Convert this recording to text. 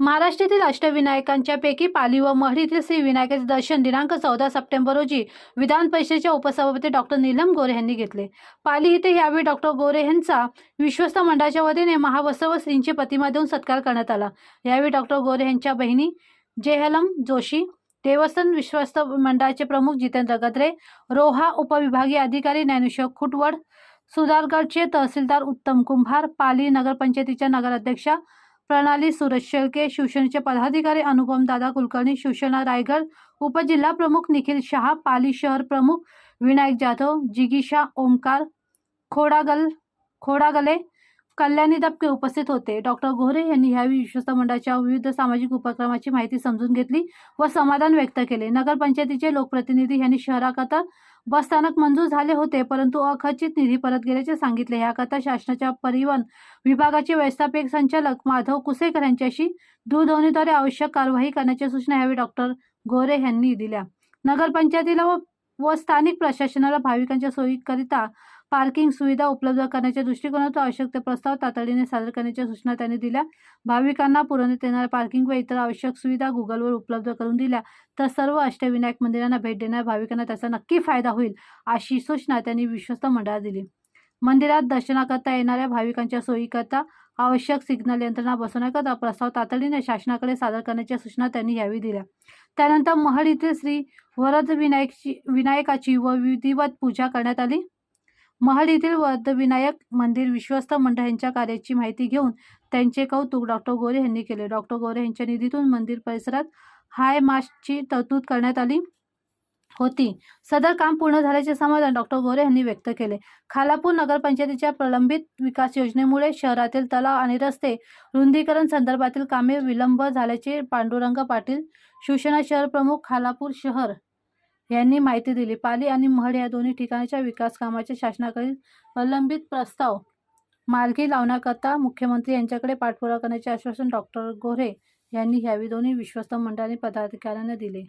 महाराष्ट्रातील अष्टविनायकांच्या पैकी पाली व महडीतील श्री विनायकाचे दर्शन दिनांक चौदा सप्टेंबर रोजी विधान परिषदेच्या उपसभापती डॉक्टर नीलम गोरे यांनी घेतले. पाली येथे यावेळी डॉक्टर गोरे यांचा विश्वस्त मंडळाच्या वतीने महावस्त्र व श्रींची प्रतिमा देऊन सत्कार करण्यात आला. यावेळी डॉक्टर गोरे यांच्या बहिणी जेहलम जोशी देवस्थान विश्वस्त मंडळाचे प्रमुख जितेंद्र गद्रे रोहा उपविभागीय अधिकारी ज्ञानेश्वर खुटवड सुधारगडचे तहसीलदार उत्तम कुंभार पाली नगरपंचायतीच्या नगराध्यक्षा प्रणाली सुरज शेळके शिवसेनेचे पदाधिकारी अनुपम दादा कुलकर्णी शिवसेना रायगड उपजिल्हा प्रमुख निखिल शहा पाली शहर प्रमुख विनायक जाधव जिगीशा ओमकार खोडागल खोडागले कल्याणी दापके उपस्थित होते. डॉक्टर गोरे यांनी यावेळी विश्वस्त मंडळाच्या विविध सामाजिक उपक्रमाची माहिती समजून घेतली व समाधान व्यक्त केले. नगरपंचायतीचे लोकप्रतिनिधी यांनी शहराकरता बस स्थानक मंजूर झाले होते परंतु अखचित निधी परत गेल्याचे सांगितले. याकरता शासनाच्या परिवहन विभागाचे व्यवस्थापक संचालक माधव कुसेकर यांच्याशी दूरध्वनीद्वारे आवश्यक कारवाई करण्याच्या सूचना यावेळी डॉक्टर गोरे यांनी दिल्या. नगरपंचायतीला व व स्थानिक प्रशासनाला भाविकांच्या सोयीकरिता पार्किंग सुविधा उपलब्ध करण्याच्या दृष्टिकोनातून आवश्यक ते प्रस्ताव तातडीने सादर करण्याच्या सूचना त्यांनी दिल्या. भाविकांना पुरवण्यात येणाऱ्या पार्किंग व इतर आवश्यक सुविधा गुगलवर उपलब्ध करून दिल्या. तर सर्व अष्टविनायक मंदिरांना भेट देणाऱ्या भाविकांना त्याचा नक्की फायदा होईल अशी सूचना त्यांनी विश्वस्त मंडळात दिली. मंदिरात दर्शनाकरता येणाऱ्या भाविकांच्या सोयीकरता आवश्यक सिग्नल यंत्रणा बसवण्याकरता प्रस्ताव तातडीने शासनाकडे सादर करण्याच्या सूचना त्यांनी यावेळी दिल्या. त्यानंतर महड येथील श्री वरद विनायकची विनायकाची व विधिवत पूजा करण्यात आली. महड येथील वर्धविनायक मंदिर विश्वस्त मंडळ यांच्या कार्याची माहिती घेऊन त्यांचे कौतुक डॉक्टर गोरे यांनी केले. डॉक्टर गोरे यांच्या निधीतून मंदिर परिसरात हाय मास्कची तरतूद करण्यात आली होती. सदर काम पूर्ण झाल्याचे समाधान डॉक्टर गोरे यांनी व्यक्त केले. खालापूर नगरपंचायतीच्या प्रलंबित विकास योजनेमुळे शहरातील तलाव आणि रस्ते रुंदीकरण संदर्भातील कामे विलंब झाल्याचे पांडुरंग पाटील शिवसेना शहर प्रमुख खालापूर शहर यांनी माहिती दिली. पाली आणि महड या दोन्ही ठिकाणच्या विकास कामाचे शासनाकडील प्रलंबित प्रस्ताव मार्गी लावण्याकरता मुख्यमंत्री यांच्याकडे पाठपुरावा करण्याचे आश्वासन डॉक्टर गोरे यांनी यावेळी दोन्ही विश्वस्त मंडळाने पदाधिकाऱ्यांना दिले.